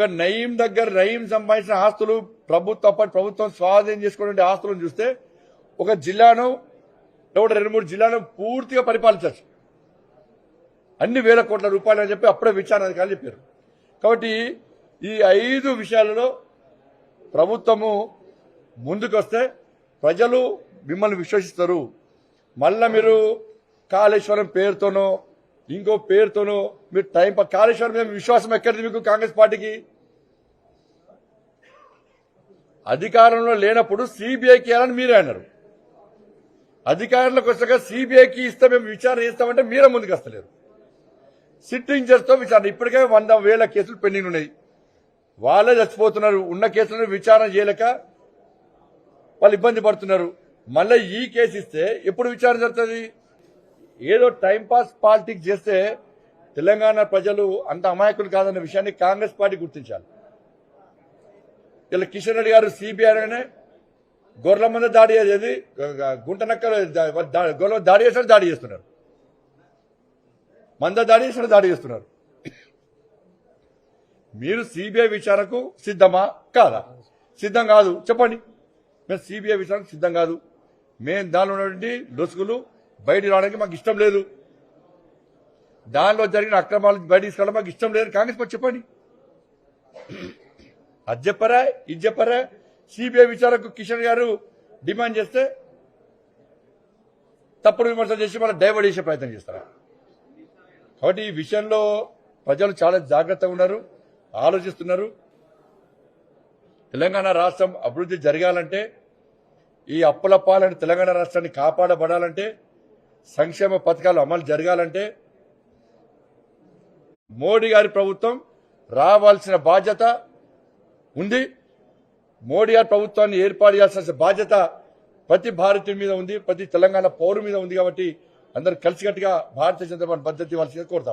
ఒక నయీం దగ్గర నయీం సంపాదించిన ఆస్తులు ప్రభుత్వం అప్పటి ప్రభుత్వం స్వాధీనం చేసుకునే ఆస్తులను చూస్తే ఒక జిల్లాను లేకపోతే రెండు మూడు జిల్లాను పూర్తిగా పరిపాలించచ్చు అన్ని వేల కోట్ల రూపాయలు అని చెప్పి అప్పుడే విచారణ అధికారులు చెప్పారు. కాబట్టి ఈ ఐదు విషయాలలో ప్రభుత్వము ముందుకొస్తే ప్రజలు మిమ్మల్ని విశ్వసిస్తారు. మళ్ళా మీరు కాళేశ్వరం పేరుతోనో ఇంకో పేరుతోనో మీరు టైం కాళేశ్వరం మీద విశ్వాసం ఎక్కడిది మీకు కాంగ్రెస్ పార్టీకి? అధికారంలో లేనప్పుడు సిబిఐకి ఇవ్వాలని మీరే అన్నారు. అధికారంలోకి వచ్చాక సిబిఐకి ఇస్తే మేము విచారణ చేస్తామంటే మీరే ముందుకు వస్తలేరు. సిట్టింగ్ చేస్తూ విచారణ. ఇప్పటికే వంద వేల కేసులు పెండింగ్ ఉన్నాయి. వాళ్ళే చచ్చిపోతున్నారు. ఉన్న కేసులను విచారణ చేయలేక వాళ్ళు ఇబ్బంది పడుతున్నారు. మళ్ళీ ఈ కేసు ఇస్తే ఎప్పుడు విచారణ జరుగుతుంది? ఏదో టైంపాస్ పాలిటిక్స్ చేస్తే తెలంగాణ ప్రజలు అంత అమాయకులు కాదన్న విషయాన్ని కాంగ్రెస్ పార్టీ గుర్తించాలి. ఇలా కిషన్ రెడ్డి గారు సిబిఐ అనే గొర్రెల మీద దాడి చేసేది గుంట నక్కలు గొర్రెల దాడి చేసిన దాడి చేస్తున్నారు. మంద దాడి చేసిన దాడి చేస్తున్నారు. మీరు సిబిఐ విచారణకు సిద్ధమా? కాదా? సిద్ధం కాదు. చెప్పండి. మేము సిబిఐ విచారణకు సిద్ధం కాదు. మేము దానిలో ఉన్నటువంటి లొసుగులు బయట రావడానికి మాకు ఇష్టం లేదు. దానిలో జరిగిన అక్రమాలు బయట తీసుకోవడం మాకు ఇష్టం లేదు. కాంగ్రెస్ పార్టీ చెప్పండి. అది చెప్పరా? ఇది చెప్పరా? సిబిఐ విచారణకు కిషన్ గారు డిమాండ్ చేస్తే తప్పుడు విమర్శలు చేసి మళ్ళీ డైవర్ట్ చేసే ప్రయత్నం చేస్తారా? కాబట్టి ఈ విషయంలో ప్రజలు చాలా జాగ్రత్తగా ఉన్నారు ఆలోచిస్తున్నారు. తెలంగాణ రాష్ట్రం అభివృద్ధి జరగాలంటే ఈ అప్పుల పాలన తెలంగాణ రాష్ట్రాన్ని కాపాడబడాలంటే సంక్షేమ పథకాలు అమలు జరగాలంటే మోడీ గారి ప్రభుత్వం రావాల్సిన బాధ్యత ఉంది. మోడీ గారి ప్రభుత్వాన్ని ఏర్పాటు చేయాల్సిన బాధ్యత ప్రతి భారతీయుడి మీద ఉంది ప్రతి తెలంగాణ పౌరు మీద ఉంది కాబట్టి అందరు కలిసికట్టుగా భారతీయ జనతా పార్టీ పద్ధతి ఇవ్వాల్సిందిగా కోరుతా